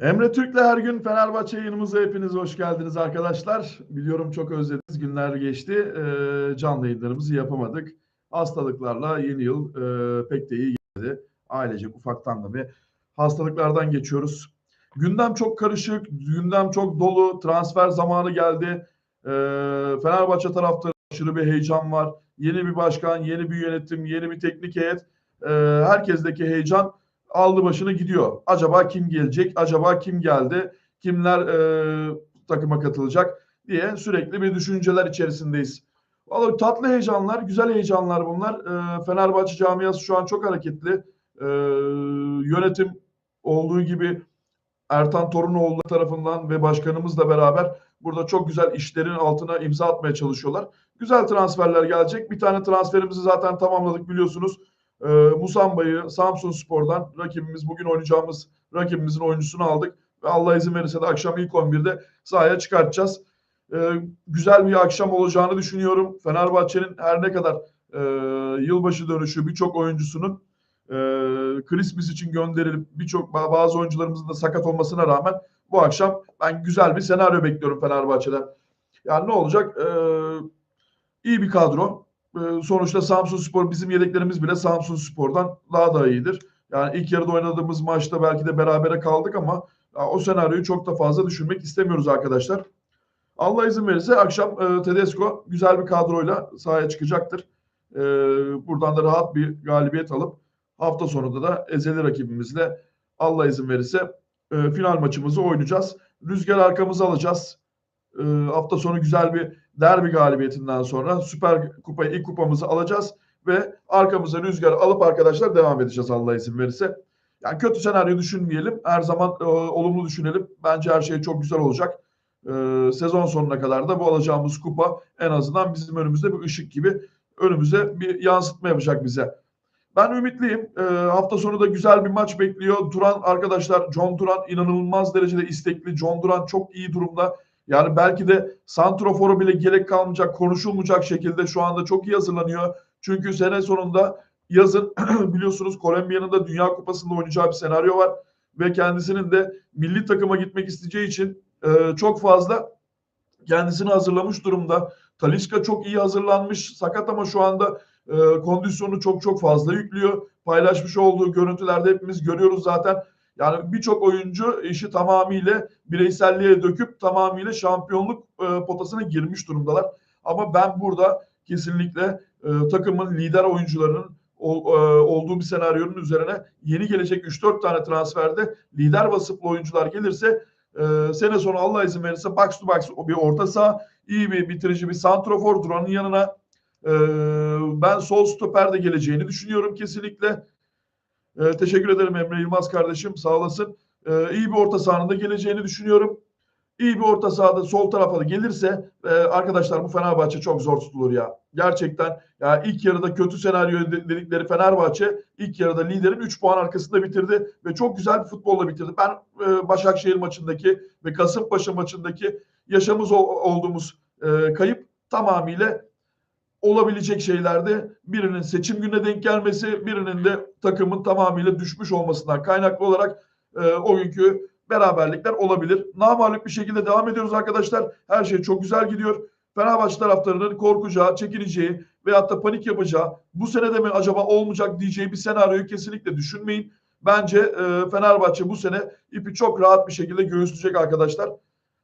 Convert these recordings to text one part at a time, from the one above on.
Emre Türk'le her gün Fenerbahçe yayınımıza hepiniz hoş geldiniz arkadaşlar. Biliyorum çok özlediniz. Günler geçti. Ee, canlı yayınlarımızı yapamadık. Hastalıklarla yeni yıl e, pek de iyi geldi. Ailecek ufaktan da bir hastalıklardan geçiyoruz. Gündem çok karışık, gündem çok dolu. Transfer zamanı geldi. Ee, Fenerbahçe taraftarı aşırı bir heyecan var. Yeni bir başkan, yeni bir yönetim, yeni bir teknik heyet. Ee, herkesteki heyecan aldı başını gidiyor. Acaba kim gelecek? Acaba kim geldi? Kimler e, takıma katılacak diye sürekli bir düşünceler içerisindeyiz. Vallahi tatlı heyecanlar, güzel heyecanlar bunlar. E, Fenerbahçe camiası şu an çok hareketli. E, yönetim olduğu gibi Ertan Torunoğlu tarafından ve başkanımızla beraber burada çok güzel işlerin altına imza atmaya çalışıyorlar. Güzel transferler gelecek. Bir tane transferimizi zaten tamamladık biliyorsunuz. E, Musamba'yı Samsun Spor'dan rakibimiz bugün oynayacağımız rakibimizin oyuncusunu aldık. Ve Allah izin verirse de akşam ilk 11'de sahaya çıkartacağız. E, güzel bir akşam olacağını düşünüyorum. Fenerbahçe'nin her ne kadar e, yılbaşı dönüşü birçok oyuncusunun e, Christmas için gönderilip birçok bazı oyuncularımızın da sakat olmasına rağmen bu akşam ben güzel bir senaryo bekliyorum Fenerbahçe'den. Yani ne olacak? E, iyi bir kadro. E, sonuçta Samsun Spor bizim yedeklerimiz bile Samsun Spor'dan daha da iyidir. Yani ilk yarıda oynadığımız maçta belki de berabere kaldık ama o senaryoyu çok da fazla düşünmek istemiyoruz arkadaşlar. Allah izin verirse akşam e, Tedesco güzel bir kadroyla sahaya çıkacaktır. E, buradan da rahat bir galibiyet alıp hafta sonunda da ezeli rakibimizle Allah izin verirse e, final maçımızı oynayacağız. Rüzgar arkamızı alacağız. E, hafta sonu güzel bir derbi galibiyetinden sonra Süper Kupayı ilk kupamızı alacağız ve arkamıza rüzgar alıp arkadaşlar devam edeceğiz Allah izin verirse. Yani kötü senaryo düşünmeyelim. Her zaman e, olumlu düşünelim. Bence her şey çok güzel olacak. E, sezon sonuna kadar da bu alacağımız kupa en azından bizim önümüzde bir ışık gibi önümüze bir yansıtma yapacak bize. Ben ümitliyim. E, hafta sonu da güzel bir maç bekliyor. Duran arkadaşlar John Duran inanılmaz derecede istekli. John Duran çok iyi durumda. Yani belki de Santrofor'a bile gerek kalmayacak, konuşulmayacak şekilde şu anda çok iyi hazırlanıyor. Çünkü sene sonunda yazın biliyorsunuz Kolombiya'nın da Dünya Kupası'nda oynayacağı bir senaryo var. Ve kendisinin de milli takıma gitmek isteyeceği için e, çok fazla kendisini hazırlamış durumda. Talisca çok iyi hazırlanmış. Sakat ama şu anda e, kondisyonu çok çok fazla yüklüyor. Paylaşmış olduğu görüntülerde hepimiz görüyoruz zaten. Yani birçok oyuncu işi tamamıyla bireyselliğe döküp tamamıyla şampiyonluk e, potasına girmiş durumdalar. Ama ben burada kesinlikle e, takımın lider oyuncularının ol, e, olduğu bir senaryonun üzerine yeni gelecek 3-4 tane transferde lider vasıflı oyuncular gelirse e, sene sonu Allah izin verirse box to box bir orta saha iyi bir bitirici bir santrofor Duran'ın yanına e, ben sol stoper de geleceğini düşünüyorum kesinlikle. E, teşekkür ederim Emre Yılmaz kardeşim sağ olasın. E, iyi bir orta sahanın geleceğini düşünüyorum. İyi bir orta sahada sol tarafa da gelirse e, arkadaşlar bu Fenerbahçe çok zor tutulur ya. Gerçekten ya ilk yarıda kötü senaryo dedikleri Fenerbahçe ilk yarıda liderin 3 puan arkasında bitirdi ve çok güzel bir futbolla bitirdi. Ben e, Başakşehir maçındaki ve Kasımpaşa maçındaki yaşamız olduğumuz e, kayıp tamamıyla olabilecek şeylerde birinin seçim gününe denk gelmesi, birinin de takımın tamamıyla düşmüş olmasından kaynaklı olarak e, o günkü beraberlikler olabilir. Namalip bir şekilde devam ediyoruz arkadaşlar. Her şey çok güzel gidiyor. Fenerbahçe taraftarının korkacağı, çekineceği veyahut da panik yapacağı, bu sene de mi acaba olmayacak diyeceği bir senaryoyu kesinlikle düşünmeyin. Bence e, Fenerbahçe bu sene ipi çok rahat bir şekilde göğüsleyecek arkadaşlar.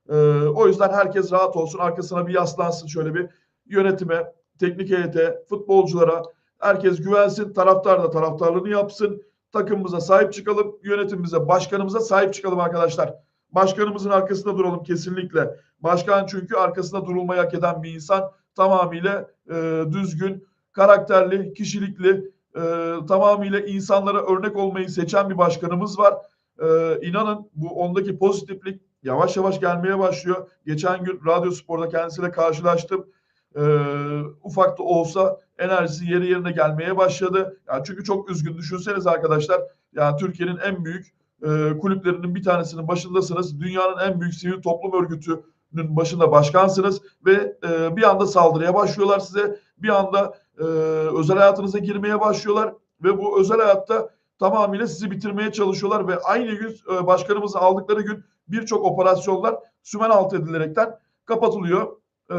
E, o yüzden herkes rahat olsun, arkasına bir yaslansın şöyle bir yönetime, teknik heyete, futbolculara. Herkes güvensin, taraftar da taraftarlığını yapsın takımımıza sahip çıkalım, yönetimimize, başkanımıza sahip çıkalım arkadaşlar. Başkanımızın arkasında duralım kesinlikle. Başkan çünkü arkasında durulmayı hak eden bir insan. Tamamıyla e, düzgün, karakterli, kişilikli, e, tamamıyla insanlara örnek olmayı seçen bir başkanımız var. E, inanın bu ondaki pozitiflik yavaş yavaş gelmeye başlıyor. Geçen gün Radyo Spor'da kendisiyle karşılaştım e, ufak da olsa enerjisi yeri yerine gelmeye başladı. Yani çünkü çok üzgün. Düşünseniz arkadaşlar yani Türkiye'nin en büyük e, kulüplerinin bir tanesinin başındasınız. Dünyanın en büyük sivil toplum örgütünün başında başkansınız ve e, bir anda saldırıya başlıyorlar size. Bir anda e, özel hayatınıza girmeye başlıyorlar ve bu özel hayatta tamamıyla sizi bitirmeye çalışıyorlar ve aynı gün e, başkanımızı aldıkları gün birçok operasyonlar sümen altı edilerekten kapatılıyor. E,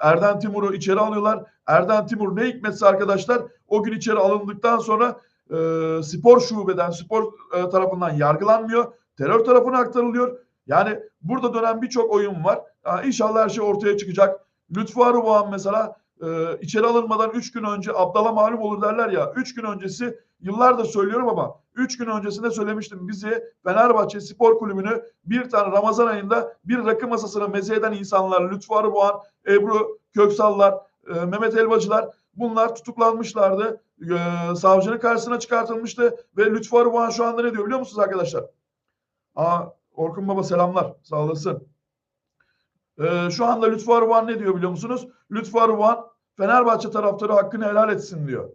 Erden Timur'u içeri alıyorlar. Erden Timur ne hikmetse arkadaşlar o gün içeri alındıktan sonra e, spor şubeden, spor e, tarafından yargılanmıyor. Terör tarafına aktarılıyor. Yani burada dönen birçok oyun var. Yani inşallah her şey ortaya çıkacak. Lütfü Arıboğan mesela e, içeri alınmadan 3 gün önce Abdal'a malum olur derler ya. 3 gün öncesi yıllardır söylüyorum ama 3 gün öncesinde söylemiştim. Bizi Fenerbahçe Spor Kulübü'nü bir tane Ramazan ayında bir rakı masasına meze eden insanlar Lütfü Arıboğan, Ebru Köksallar, e, Mehmet Elbacılar bunlar tutuklanmışlardı. E, savcının karşısına çıkartılmıştı ve Lütfü Arıboğan şu anda ne diyor biliyor musunuz arkadaşlar? Aa, Orkun Baba selamlar. Sağ olasın. Ee, şu anda Lütfü Arıvan ne diyor biliyor musunuz? Lütfü Arıvan Fenerbahçe taraftarı hakkını helal etsin diyor.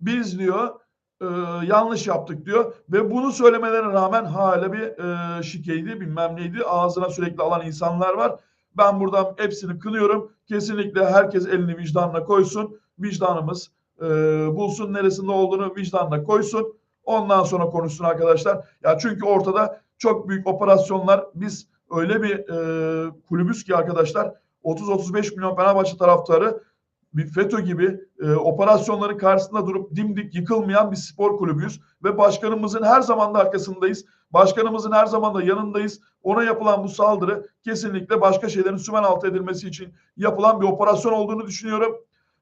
Biz diyor e, yanlış yaptık diyor ve bunu söylemelerine rağmen hala bir e, şikeydi bilmem neydi ağzına sürekli alan insanlar var. Ben buradan hepsini kınıyorum. Kesinlikle herkes elini vicdanına koysun. Vicdanımız e, bulsun neresinde olduğunu vicdanına koysun. Ondan sonra konuşsun arkadaşlar. Ya çünkü ortada çok büyük operasyonlar biz öyle bir e, kulübüz ki arkadaşlar 30-35 milyon Fenerbahçe taraftarı bir FETÖ gibi e, operasyonların karşısında durup dimdik yıkılmayan bir spor kulübüyüz ve başkanımızın her zaman da arkasındayız. Başkanımızın her zaman da yanındayız. Ona yapılan bu saldırı kesinlikle başka şeylerin sümen altı edilmesi için yapılan bir operasyon olduğunu düşünüyorum.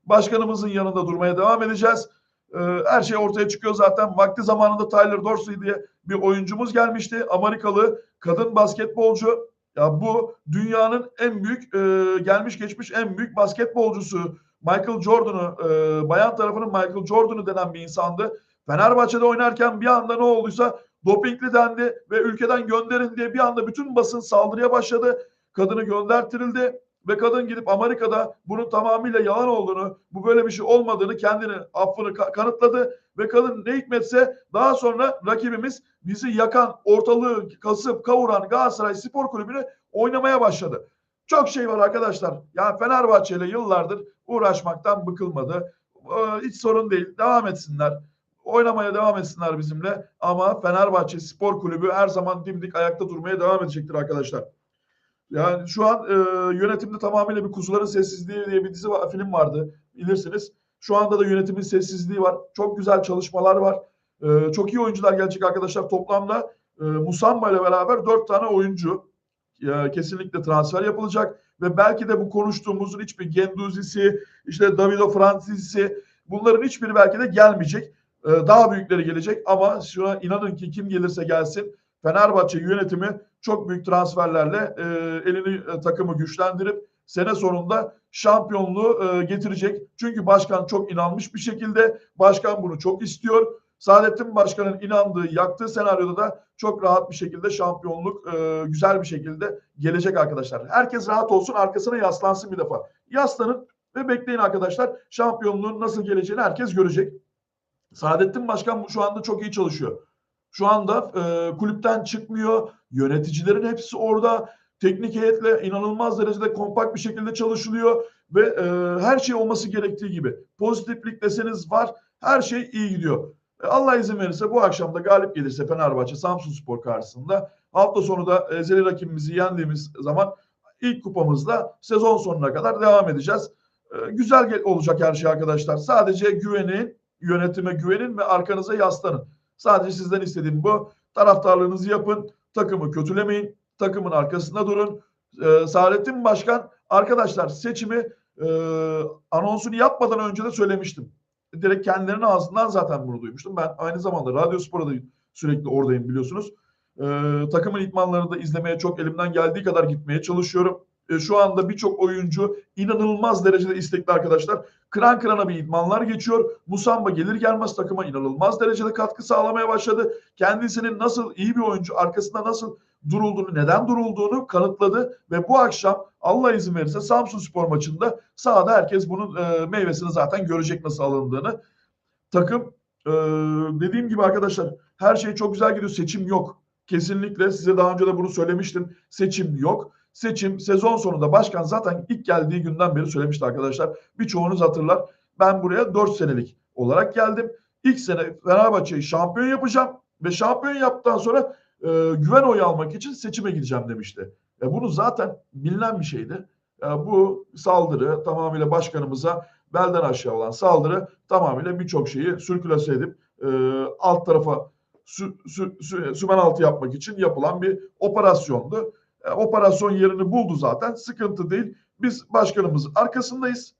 Başkanımızın yanında durmaya devam edeceğiz. E, her şey ortaya çıkıyor zaten. Vakti zamanında Tyler Dorsey diye bir oyuncumuz gelmişti. Amerikalı kadın basketbolcu. Ya bu dünyanın en büyük e, gelmiş geçmiş en büyük basketbolcusu. Michael Jordan'ı e, bayan tarafının Michael Jordan'ı denen bir insandı. Fenerbahçe'de oynarken bir anda ne olduysa dopingli dendi ve ülkeden gönderin diye bir anda bütün basın saldırıya başladı. Kadını göndertirildi ve kadın gidip Amerika'da bunun tamamıyla yalan olduğunu, bu böyle bir şey olmadığını kendini affını ka- kanıtladı ve kadın ne hikmetse daha sonra rakibimiz bizi yakan, ortalığı kasıp kavuran Galatasaray Spor Kulübü'nü oynamaya başladı. Çok şey var arkadaşlar. Yani Fenerbahçe ile yıllardır uğraşmaktan bıkılmadı. Ee, hiç sorun değil. Devam etsinler. Oynamaya devam etsinler bizimle. Ama Fenerbahçe Spor Kulübü her zaman dimdik ayakta durmaya devam edecektir arkadaşlar. Yani şu an e, yönetimde tamamıyla bir Kuzuların Sessizliği diye bir dizi var, film vardı bilirsiniz. Şu anda da yönetimin sessizliği var. Çok güzel çalışmalar var. E, çok iyi oyuncular gelecek arkadaşlar. Toplamda e, Musamba ile beraber dört tane oyuncu e, kesinlikle transfer yapılacak. Ve belki de bu konuştuğumuzun hiçbir Genduzisi, işte Davido Francis'i bunların hiçbiri belki de gelmeyecek. E, daha büyükleri gelecek ama şuna inanın ki kim gelirse gelsin Fenerbahçe yönetimi çok büyük transferlerle e, elini e, takımı güçlendirip sene sonunda şampiyonluğu e, getirecek. Çünkü başkan çok inanmış bir şekilde başkan bunu çok istiyor. Saadettin Başkan'ın inandığı, yaktığı senaryoda da çok rahat bir şekilde şampiyonluk e, güzel bir şekilde gelecek arkadaşlar. Herkes rahat olsun, arkasına yaslansın bir defa. Yaslanın ve bekleyin arkadaşlar. Şampiyonluğun nasıl geleceğini herkes görecek. Saadettin Başkan şu anda çok iyi çalışıyor. Şu anda e, kulüpten çıkmıyor. Yöneticilerin hepsi orada. Teknik heyetle inanılmaz derecede kompakt bir şekilde çalışılıyor ve e, her şey olması gerektiği gibi. Pozitiflik deseniz var. Her şey iyi gidiyor. E, Allah izin verirse bu akşam da galip gelirse Fenerbahçe Samsun Spor karşısında hafta sonu da ezeli rakibimizi yendiğimiz zaman ilk kupamızla sezon sonuna kadar devam edeceğiz. E, güzel olacak her şey arkadaşlar. Sadece güvenin, yönetime güvenin ve arkanıza yaslanın. Sadece sizden istediğim bu. Taraftarlığınızı yapın. Takımı kötülemeyin. Takımın arkasında durun. Ee, Saadettin Başkan arkadaşlar seçimi e, anonsunu yapmadan önce de söylemiştim. Direkt kendilerinin ağzından zaten bunu duymuştum. Ben aynı zamanda Radyo Spor'a sürekli oradayım biliyorsunuz. Ee, takımın itmanlarını da izlemeye çok elimden geldiği kadar gitmeye çalışıyorum. Ee, şu anda birçok oyuncu inanılmaz derecede istekli arkadaşlar. Kıran kırana bir idmanlar geçiyor. Musamba gelir gelmez takıma inanılmaz derecede katkı sağlamaya başladı. Kendisinin nasıl iyi bir oyuncu, arkasında nasıl durulduğunu, neden durulduğunu kanıtladı ve bu akşam Allah izin verirse Samsun Spor maçında sahada herkes bunun e, meyvesini zaten görecek nasıl alındığını. Takım e, dediğim gibi arkadaşlar her şey çok güzel gidiyor. Seçim yok. Kesinlikle size daha önce de bunu söylemiştim. Seçim yok seçim sezon sonunda başkan zaten ilk geldiği günden beri söylemişti arkadaşlar. Birçoğunuz hatırlar. Ben buraya 4 senelik olarak geldim. ilk sene Fenerbahçe'yi şampiyon yapacağım ve şampiyon yaptıktan sonra e, güven oyu almak için seçime gideceğim demişti. E, bunu zaten bilinen bir şeydi. E, bu saldırı tamamıyla başkanımıza belden aşağı olan saldırı tamamıyla birçok şeyi sürkülase edip e, alt tarafa sü, sü, sü, sümen altı yapmak için yapılan bir operasyondu. E, operasyon yerini buldu zaten. Sıkıntı değil. Biz başkanımızın arkasındayız.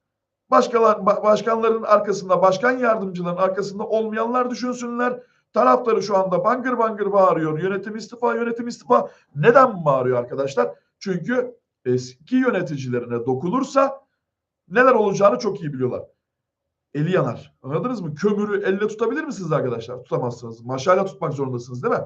Başkalar, ba- başkanların arkasında, başkan yardımcıların arkasında olmayanlar düşünsünler. Taraftarı şu anda bangır bangır bağırıyor. Yönetim istifa, yönetim istifa. Neden bağırıyor arkadaşlar? Çünkü eski yöneticilerine dokunursa neler olacağını çok iyi biliyorlar. Eli yanar. Anladınız mı? Kömürü elle tutabilir misiniz arkadaşlar? Tutamazsınız. Maşayla tutmak zorundasınız değil mi?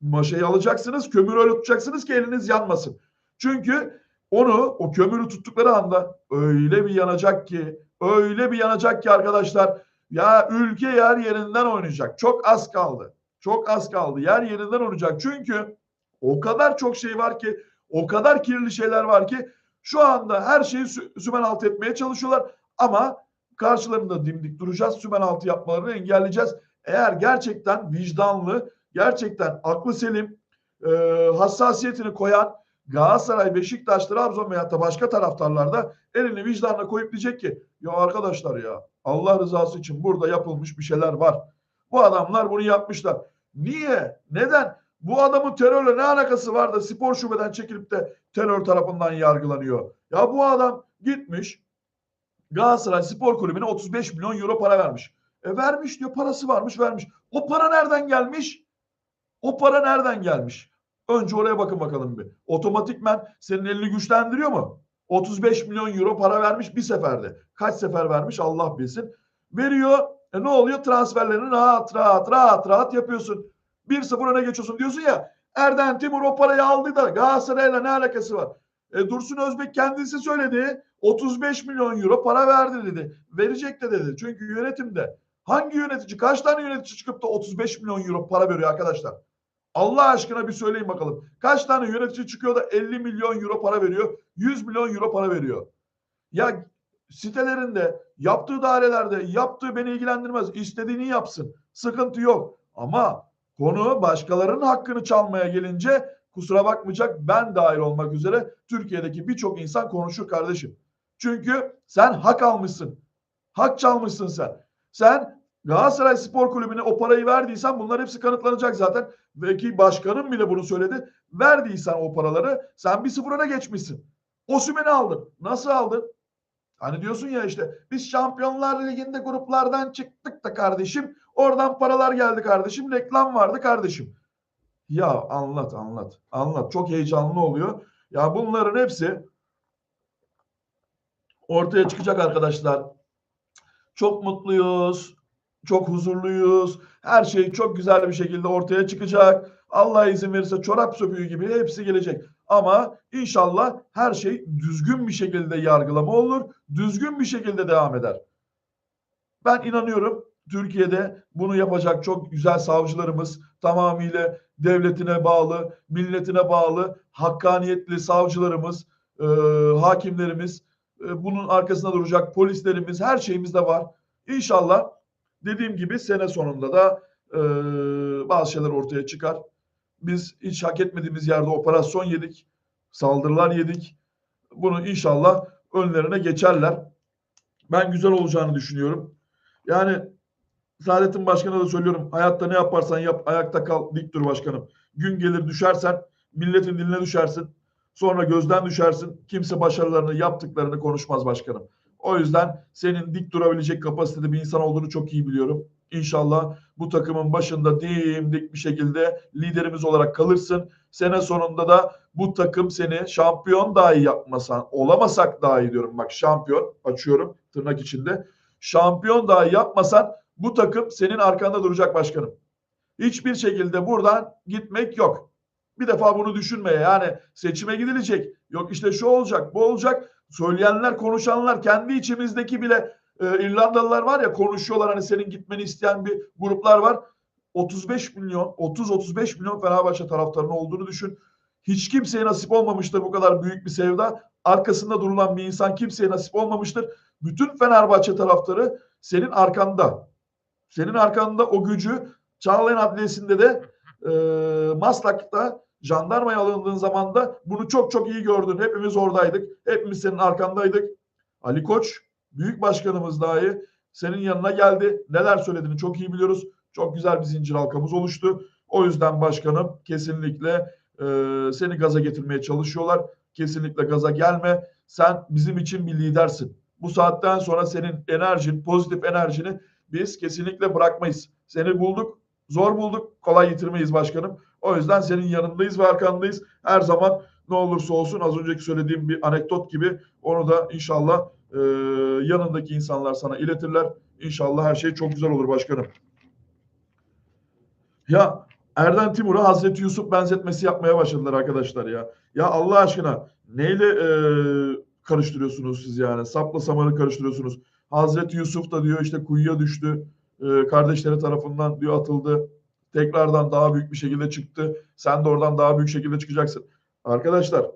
Maşayı alacaksınız, kömürü öyle tutacaksınız ki eliniz yanmasın. Çünkü onu, o kömürü tuttukları anda öyle bir yanacak ki, öyle bir yanacak ki arkadaşlar, ya ülke yer yerinden oynayacak. Çok az kaldı. Çok az kaldı. Yer yerinden oynayacak. Çünkü o kadar çok şey var ki, o kadar kirli şeyler var ki şu anda her şeyi sü- sümen altı etmeye çalışıyorlar. Ama karşılarında dimdik duracağız. Sümen altı yapmalarını engelleyeceğiz. Eğer gerçekten vicdanlı, gerçekten aklı selim, e, hassasiyetini koyan Galatasaray, Beşiktaş, Trabzon veya da başka taraftarlarda elini vicdanına koyup diyecek ki ya arkadaşlar ya Allah rızası için burada yapılmış bir şeyler var. Bu adamlar bunu yapmışlar. Niye? Neden? Bu adamın terörle ne alakası var da spor şubeden çekilip de terör tarafından yargılanıyor? Ya bu adam gitmiş Galatasaray Spor Kulübü'ne 35 milyon euro para vermiş. E vermiş diyor parası varmış vermiş. O para nereden gelmiş? O para nereden gelmiş? Önce oraya bakın bakalım bir. Otomatikmen senin elini güçlendiriyor mu? 35 milyon euro para vermiş bir seferde. Kaç sefer vermiş Allah bilsin. Veriyor. E ne oluyor? Transferlerini rahat rahat rahat rahat yapıyorsun. 1-0 öne geçiyorsun diyorsun ya. Erden Timur o parayı aldı da Galatasaray'la ne alakası var? E, Dursun Özbek kendisi söyledi. 35 milyon euro para verdi dedi. Verecek de dedi. Çünkü yönetimde hangi yönetici kaç tane yönetici çıkıp da 35 milyon euro para veriyor arkadaşlar? Allah aşkına bir söyleyin bakalım. Kaç tane yönetici çıkıyor da 50 milyon euro para veriyor? 100 milyon euro para veriyor. Ya sitelerinde, yaptığı dairelerde, yaptığı beni ilgilendirmez. İstediğini yapsın. Sıkıntı yok. Ama konu başkalarının hakkını çalmaya gelince kusura bakmayacak ben dahil olmak üzere Türkiye'deki birçok insan konuşur kardeşim. Çünkü sen hak almışsın. Hak çalmışsın sen. Sen Galatasaray Spor Kulübü'ne o parayı verdiysen bunlar hepsi kanıtlanacak zaten. Ve ki başkanım bile bunu söyledi. Verdiysen o paraları sen bir sıfır öne geçmişsin. Osimhen'i aldın. Nasıl aldın? Hani diyorsun ya işte biz Şampiyonlar Ligi'nde gruplardan çıktık da kardeşim. Oradan paralar geldi kardeşim. Reklam vardı kardeşim. Ya anlat anlat. Anlat. Çok heyecanlı oluyor. Ya bunların hepsi ortaya çıkacak arkadaşlar. Çok mutluyuz. Çok huzurluyuz. Her şey çok güzel bir şekilde ortaya çıkacak. Allah izin verirse çorap söküğü gibi hepsi gelecek. Ama inşallah her şey düzgün bir şekilde yargılama olur. Düzgün bir şekilde devam eder. Ben inanıyorum Türkiye'de bunu yapacak çok güzel savcılarımız tamamıyla devletine bağlı, milletine bağlı, hakkaniyetli savcılarımız, e, hakimlerimiz, e, bunun arkasında duracak polislerimiz, her şeyimiz de var. İnşallah dediğim gibi sene sonunda da e, bazı şeyler ortaya çıkar. Biz hiç hak etmediğimiz yerde operasyon yedik, saldırılar yedik. Bunu inşallah önlerine geçerler. Ben güzel olacağını düşünüyorum. Yani Saadettin Başkan'a da söylüyorum. Hayatta ne yaparsan yap ayakta kal dik dur başkanım. Gün gelir düşersen milletin diline düşersin. Sonra gözden düşersin. Kimse başarılarını yaptıklarını konuşmaz başkanım. O yüzden senin dik durabilecek kapasitede bir insan olduğunu çok iyi biliyorum. İnşallah bu takımın başında dimdik bir şekilde liderimiz olarak kalırsın. Sene sonunda da bu takım seni şampiyon dahi yapmasan, olamasak dahi diyorum bak şampiyon açıyorum tırnak içinde. Şampiyon dahi yapmasan bu takım senin arkanda duracak başkanım. Hiçbir şekilde buradan gitmek yok. Bir defa bunu düşünme yani seçime gidilecek. Yok işte şu olacak, bu olacak. Söyleyenler, konuşanlar kendi içimizdeki bile e, İrlandalılar var ya konuşuyorlar hani senin gitmeni isteyen bir gruplar var. 35 milyon, 30-35 milyon Fenerbahçe taraftarının olduğunu düşün. Hiç kimseye nasip olmamıştır bu kadar büyük bir sevda. Arkasında durulan bir insan kimseye nasip olmamıştır. Bütün Fenerbahçe taraftarı senin arkanda. Senin arkanda o gücü Çağlayan Adliyesi'nde de e, Maslak'ta jandarmaya alındığın zaman da bunu çok çok iyi gördün. Hepimiz oradaydık. Hepimiz senin arkandaydık. Ali Koç, büyük başkanımız dahi senin yanına geldi. Neler söylediğini çok iyi biliyoruz. Çok güzel bir zincir halkamız oluştu. O yüzden başkanım kesinlikle e, seni gaza getirmeye çalışıyorlar. Kesinlikle gaza gelme. Sen bizim için bir lidersin. Bu saatten sonra senin enerjin, pozitif enerjini biz kesinlikle bırakmayız. Seni bulduk, zor bulduk, kolay yitirmeyiz başkanım. O yüzden senin yanındayız ve arkandayız. Her zaman ne olursa olsun az önceki söylediğim bir anekdot gibi onu da inşallah e, yanındaki insanlar sana iletirler. İnşallah her şey çok güzel olur başkanım. Ya Erden Timur'a Hazreti Yusuf benzetmesi yapmaya başladılar arkadaşlar ya. Ya Allah aşkına neyle e, karıştırıyorsunuz siz yani? Sapla samanı karıştırıyorsunuz. Hazreti Yusuf da diyor işte kuyuya düştü. E, kardeşleri tarafından diyor atıldı. Tekrardan daha büyük bir şekilde çıktı. Sen de oradan daha büyük şekilde çıkacaksın. Arkadaşlar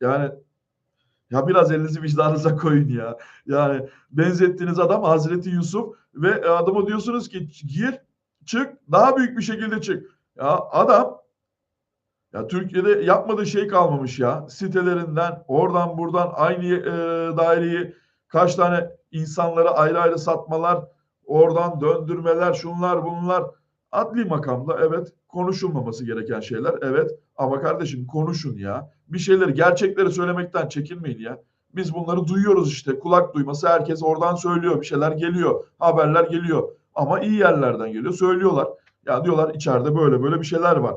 yani ya biraz elinizi vicdanınıza koyun ya. Yani benzettiğiniz adam Hazreti Yusuf ve adama diyorsunuz ki gir çık daha büyük bir şekilde çık. Ya adam ya Türkiye'de yapmadığı şey kalmamış ya. Sitelerinden oradan buradan aynı e, daireyi kaç tane insanlara ayrı ayrı satmalar, oradan döndürmeler, şunlar bunlar. Adli makamda evet konuşulmaması gereken şeyler evet ama kardeşim konuşun ya. Bir şeyleri gerçekleri söylemekten çekinmeyin ya. Biz bunları duyuyoruz işte kulak duyması herkes oradan söylüyor bir şeyler geliyor haberler geliyor ama iyi yerlerden geliyor söylüyorlar. Ya diyorlar içeride böyle böyle bir şeyler var.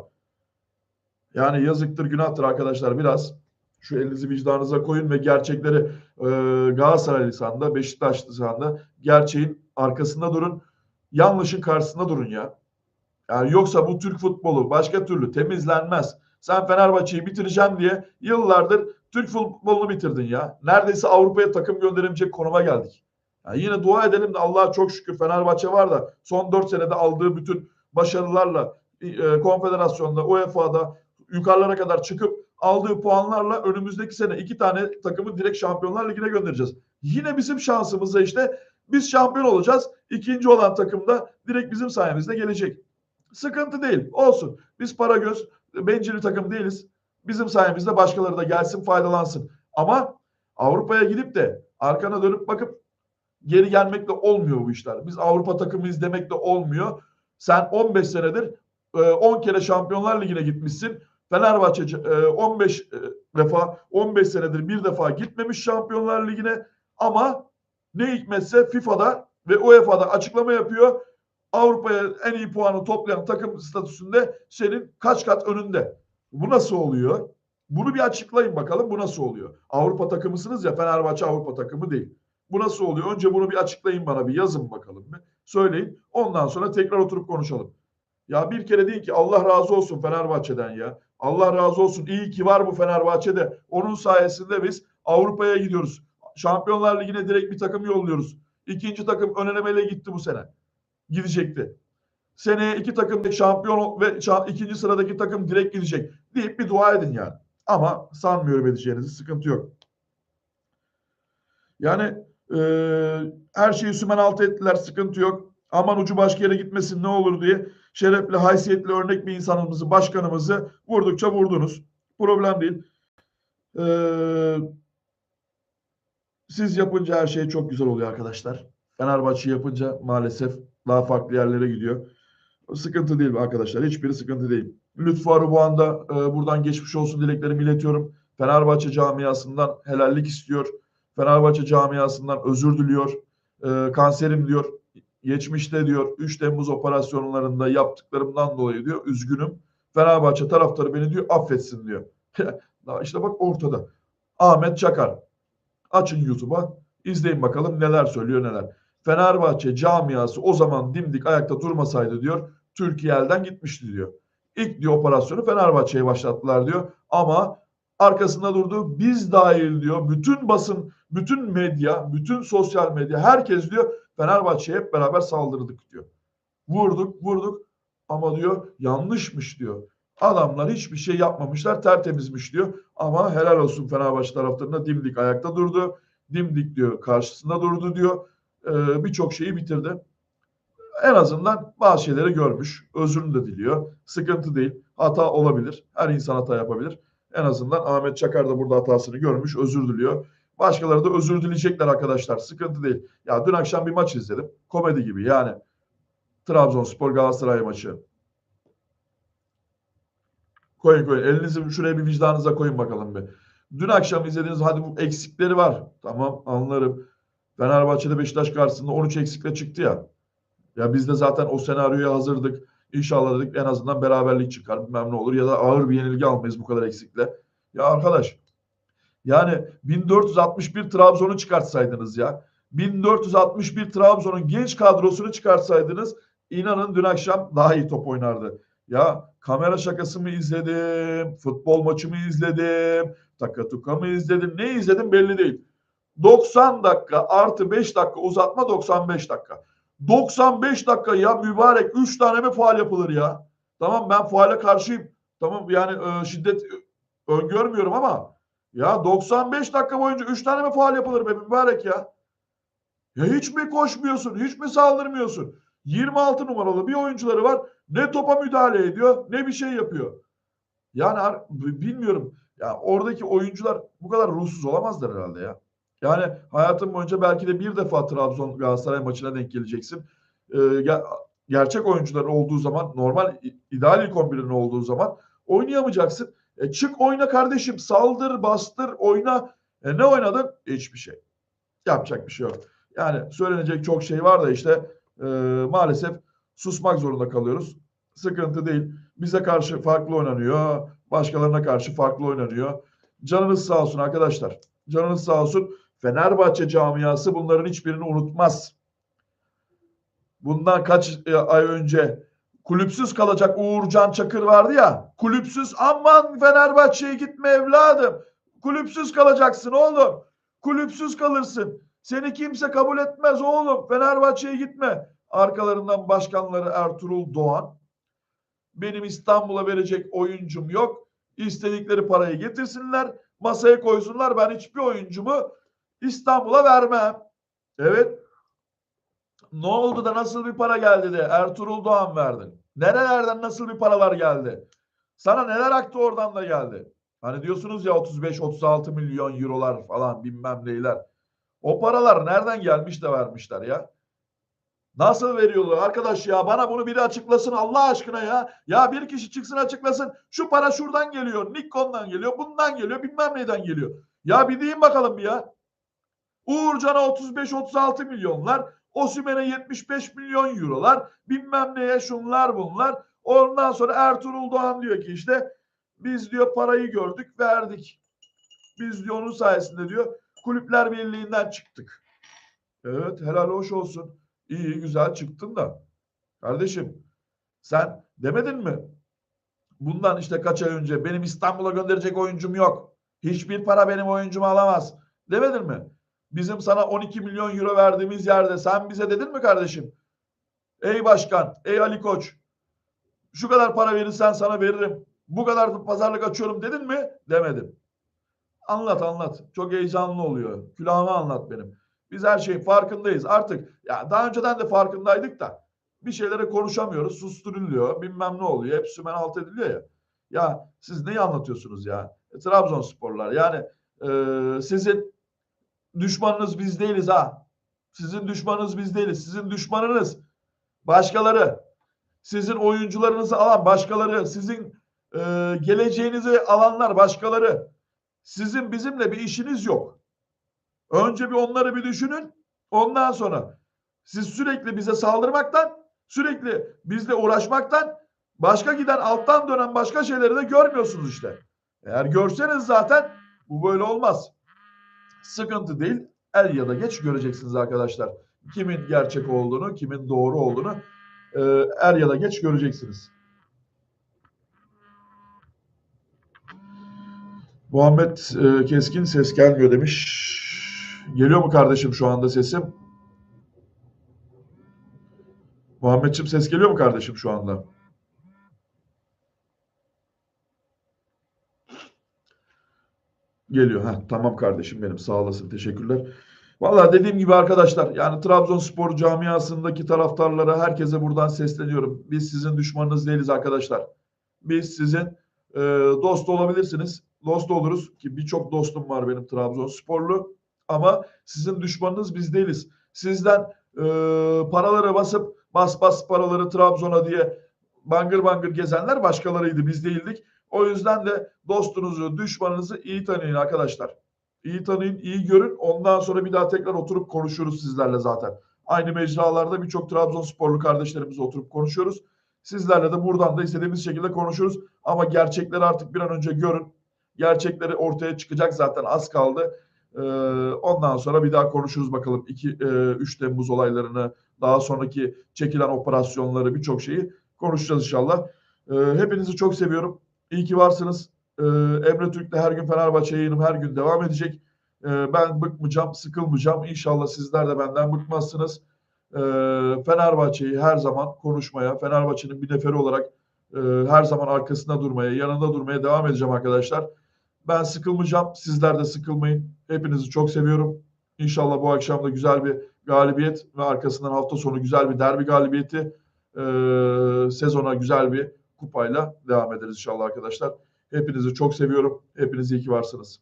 Yani yazıktır günahtır arkadaşlar biraz şu elinizi vicdanınıza koyun ve gerçekleri e, Galatasaray lisanında Beşiktaş lisanında gerçeğin arkasında durun. Yanlışın karşısında durun ya. Yani yoksa bu Türk futbolu başka türlü temizlenmez. Sen Fenerbahçe'yi bitireceğim diye yıllardır Türk futbolunu bitirdin ya. Neredeyse Avrupa'ya takım gönderebilecek konuma geldik. Yani yine dua edelim de Allah'a çok şükür Fenerbahçe var da son 4 senede aldığı bütün başarılarla e, konfederasyonda, UEFA'da yukarılara kadar çıkıp aldığı puanlarla önümüzdeki sene iki tane takımı direkt Şampiyonlar Ligi'ne göndereceğiz. Yine bizim şansımızla işte biz şampiyon olacağız. İkinci olan takım da direkt bizim sayemizde gelecek. Sıkıntı değil. Olsun. Biz para göz bencil takım değiliz. Bizim sayemizde başkaları da gelsin faydalansın. Ama Avrupa'ya gidip de arkana dönüp bakıp geri gelmekle olmuyor bu işler. Biz Avrupa takımıyız demekle olmuyor. Sen 15 senedir 10 kere Şampiyonlar Ligi'ne gitmişsin. Fenerbahçe 15 e, defa 15 senedir bir defa gitmemiş Şampiyonlar Ligi'ne ama ne hikmetse FIFA'da ve UEFA'da açıklama yapıyor. Avrupa'ya en iyi puanı toplayan takım statüsünde senin kaç kat önünde. Bu nasıl oluyor? Bunu bir açıklayın bakalım bu nasıl oluyor? Avrupa takımısınız ya Fenerbahçe Avrupa takımı değil. Bu nasıl oluyor? Önce bunu bir açıklayın bana bir yazın bakalım. Bir. Söyleyin. Ondan sonra tekrar oturup konuşalım. Ya bir kere değil ki Allah razı olsun Fenerbahçe'den ya. Allah razı olsun. İyi ki var bu Fenerbahçe'de. Onun sayesinde biz Avrupa'ya gidiyoruz. Şampiyonlar Ligi'ne direkt bir takım yolluyoruz. İkinci takım önelemele gitti bu sene. Gidecekti. Seneye iki takım şampiyon ve ikinci sıradaki takım direkt gidecek. Deyip bir dua edin yani. Ama sanmıyorum edeceğinizi. Sıkıntı yok. Yani e, her şeyi sümen altı ettiler. Sıkıntı yok. Aman ucu başka yere gitmesin ne olur diye şerefli, haysiyetli, örnek bir insanımızı, başkanımızı vurdukça vurdunuz. Problem değil. Ee, siz yapınca her şey çok güzel oluyor arkadaşlar. Fenerbahçe yapınca maalesef daha farklı yerlere gidiyor. Sıkıntı değil arkadaşlar. Hiçbiri sıkıntı değil. Lütfü Arıboğan da e, buradan geçmiş olsun dileklerimi iletiyorum. Fenerbahçe camiasından helallik istiyor. Fenerbahçe camiasından özür diliyor. E, kanserim diyor geçmişte diyor 3 Temmuz operasyonlarında yaptıklarımdan dolayı diyor üzgünüm. Fenerbahçe taraftarı beni diyor affetsin diyor. İşte bak ortada. Ahmet Çakar. Açın YouTube'a izleyin bakalım neler söylüyor neler. Fenerbahçe camiası o zaman dimdik ayakta durmasaydı diyor Türkiye elden gitmişti diyor. İlk diyor operasyonu Fenerbahçe'ye başlattılar diyor ama arkasında durdu biz dahil diyor bütün basın bütün medya bütün sosyal medya herkes diyor Fenerbahçe'ye hep beraber saldırdık diyor. Vurduk vurduk ama diyor yanlışmış diyor. Adamlar hiçbir şey yapmamışlar tertemizmiş diyor. Ama helal olsun Fenerbahçe taraftarına dimdik ayakta durdu. Dimdik diyor karşısında durdu diyor. Ee, Birçok şeyi bitirdi. en azından bazı şeyleri görmüş. Özrünü de diliyor. Sıkıntı değil. Hata olabilir. Her insan hata yapabilir. En azından Ahmet Çakar da burada hatasını görmüş. Özür diliyor. Başkaları da özür dileyecekler arkadaşlar. Sıkıntı değil. Ya dün akşam bir maç izledim. Komedi gibi yani. Trabzonspor Galatasaray maçı. Koyun koyun. Elinizi şuraya bir vicdanınıza koyun bakalım bir. Dün akşam izlediğiniz hadi bu eksikleri var. Tamam anlarım. Fenerbahçe'de Beşiktaş karşısında 13 eksikle çıktı ya. Ya biz de zaten o senaryoya hazırdık. İnşallah dedik en azından beraberlik çıkar bilmem ne olur ya da ağır bir yenilgi almayız bu kadar eksikle. Ya arkadaş yani 1461 Trabzon'u çıkartsaydınız ya. 1461 Trabzon'un genç kadrosunu çıkartsaydınız inanın dün akşam daha iyi top oynardı. Ya kamera şakası mı izledim, futbol maçı mı izledim, takatuka mı izledim, ne izledim belli değil. 90 dakika artı 5 dakika uzatma 95 dakika. 95 dakika ya mübarek 3 tane mi faal yapılır ya? Tamam ben faale karşıyım. Tamam yani e, şiddet e, öngörmüyorum ama ya 95 dakika boyunca 3 tane mi faal yapılır be mübarek ya? Ya hiç mi koşmuyorsun? Hiç mi saldırmıyorsun? 26 numaralı bir oyuncuları var. Ne topa müdahale ediyor ne bir şey yapıyor. Yani bilmiyorum. Ya oradaki oyuncular bu kadar ruhsuz olamazlar herhalde ya. Yani hayatın boyunca belki de bir defa Trabzon Galatasaray maçına denk geleceksin. Ger- gerçek oyuncuların olduğu zaman, normal ideal ilk 11'in olduğu zaman oynayamayacaksın. E, çık oyna kardeşim, saldır, bastır, oyna. E, ne oynadın? Hiçbir şey. Yapacak bir şey yok. Yani söylenecek çok şey var da işte e, maalesef susmak zorunda kalıyoruz. Sıkıntı değil. Bize karşı farklı oynanıyor. Başkalarına karşı farklı oynanıyor. Canınız sağ olsun arkadaşlar. Canınız sağ olsun. Fenerbahçe camiası bunların hiçbirini unutmaz. Bundan kaç e, ay önce kulüpsüz kalacak Uğurcan Çakır vardı ya. Kulüpsüz aman Fenerbahçe'ye gitme evladım. Kulüpsüz kalacaksın oğlum. Kulüpsüz kalırsın. Seni kimse kabul etmez oğlum. Fenerbahçe'ye gitme. Arkalarından başkanları Ertuğrul Doğan. Benim İstanbul'a verecek oyuncum yok. İstedikleri parayı getirsinler. Masaya koysunlar. Ben hiçbir oyuncumu İstanbul'a vermem. Evet. Ne oldu da nasıl bir para geldi de Ertuğrul Doğan verdin. Nerelerden nasıl bir paralar geldi? Sana neler aktı oradan da geldi. Hani diyorsunuz ya 35-36 milyon eurolar falan bilmem neyler. O paralar nereden gelmiş de vermişler ya? Nasıl veriyorlar arkadaş ya bana bunu biri açıklasın Allah aşkına ya. Ya bir kişi çıksın açıklasın. Şu para şuradan geliyor. Nikkon'dan geliyor. Bundan geliyor. Bilmem neyden geliyor. Ya bir deyin bakalım bir ya. Uğurcan'a 35-36 milyonlar. Osimhen'e 75 milyon eurolar. Bilmem neye şunlar bunlar. Ondan sonra Ertuğrul Doğan diyor ki işte biz diyor parayı gördük verdik. Biz diyor onun sayesinde diyor Kulüpler Birliği'nden çıktık. Evet helal hoş olsun. İyi güzel çıktın da. Kardeşim sen demedin mi? Bundan işte kaç ay önce benim İstanbul'a gönderecek oyuncum yok. Hiçbir para benim oyuncumu alamaz. Demedin mi? Bizim sana 12 milyon euro verdiğimiz yerde sen bize dedin mi kardeşim? Ey başkan, ey Ali Koç. Şu kadar para verirsen sana veririm. Bu kadar pazarlık açıyorum dedin mi? Demedim. Anlat anlat. Çok heyecanlı oluyor. Külahımı anlat benim. Biz her şeyin farkındayız. Artık ya daha önceden de farkındaydık da bir şeylere konuşamıyoruz. Susturuluyor. Bilmem ne oluyor. Hep sümen alt ediliyor ya. Ya siz neyi anlatıyorsunuz ya? E, Trabzonsporlar yani e, sizin düşmanınız biz değiliz ha. Sizin düşmanınız biz değiliz. Sizin düşmanınız başkaları. Sizin oyuncularınızı alan başkaları. Sizin e, geleceğinizi alanlar başkaları. Sizin bizimle bir işiniz yok. Önce bir onları bir düşünün. Ondan sonra siz sürekli bize saldırmaktan, sürekli bizle uğraşmaktan, başka giden alttan dönen başka şeyleri de görmüyorsunuz işte. Eğer görseniz zaten bu böyle olmaz. Sıkıntı değil. Er ya da geç göreceksiniz arkadaşlar. Kimin gerçek olduğunu, kimin doğru olduğunu e, er ya da geç göreceksiniz. Muhammed e, Keskin ses gelmiyor demiş. Geliyor mu kardeşim şu anda sesim? Muhammedciğim ses geliyor mu kardeşim şu anda? Geliyor. Ha, tamam kardeşim benim. Sağ olasın. Teşekkürler. Valla dediğim gibi arkadaşlar yani Trabzonspor camiasındaki taraftarlara herkese buradan sesleniyorum. Biz sizin düşmanınız değiliz arkadaşlar. Biz sizin e, dost olabilirsiniz. Dost oluruz ki birçok dostum var benim Trabzonsporlu. Ama sizin düşmanınız biz değiliz. Sizden e, paraları basıp bas bas paraları Trabzon'a diye bangır bangır gezenler başkalarıydı. Biz değildik. O yüzden de dostunuzu, düşmanınızı iyi tanıyın arkadaşlar. İyi tanıyın, iyi görün. Ondan sonra bir daha tekrar oturup konuşuruz sizlerle zaten. Aynı mecralarda birçok Trabzonsporlu kardeşlerimizle oturup konuşuyoruz. Sizlerle de buradan da istediğimiz şekilde konuşuruz. Ama gerçekleri artık bir an önce görün. Gerçekleri ortaya çıkacak zaten az kaldı. Ee, ondan sonra bir daha konuşuruz bakalım. 2 3 Temmuz olaylarını, daha sonraki çekilen operasyonları, birçok şeyi konuşacağız inşallah. Ee, hepinizi çok seviyorum. İyi ki varsınız. Ee, Emre Türk'le her gün Fenerbahçe yayınım her gün devam edecek. Ee, ben bıkmayacağım, sıkılmayacağım. İnşallah sizler de benden bıkmazsınız. Ee, Fenerbahçe'yi her zaman konuşmaya, Fenerbahçe'nin bir neferi olarak e, her zaman arkasında durmaya, yanında durmaya devam edeceğim arkadaşlar. Ben sıkılmayacağım. Sizler de sıkılmayın. Hepinizi çok seviyorum. İnşallah bu akşam da güzel bir galibiyet ve arkasından hafta sonu güzel bir derbi galibiyeti e, sezona güzel bir kupayla devam ederiz inşallah arkadaşlar. Hepinizi çok seviyorum. Hepiniz iyi ki varsınız.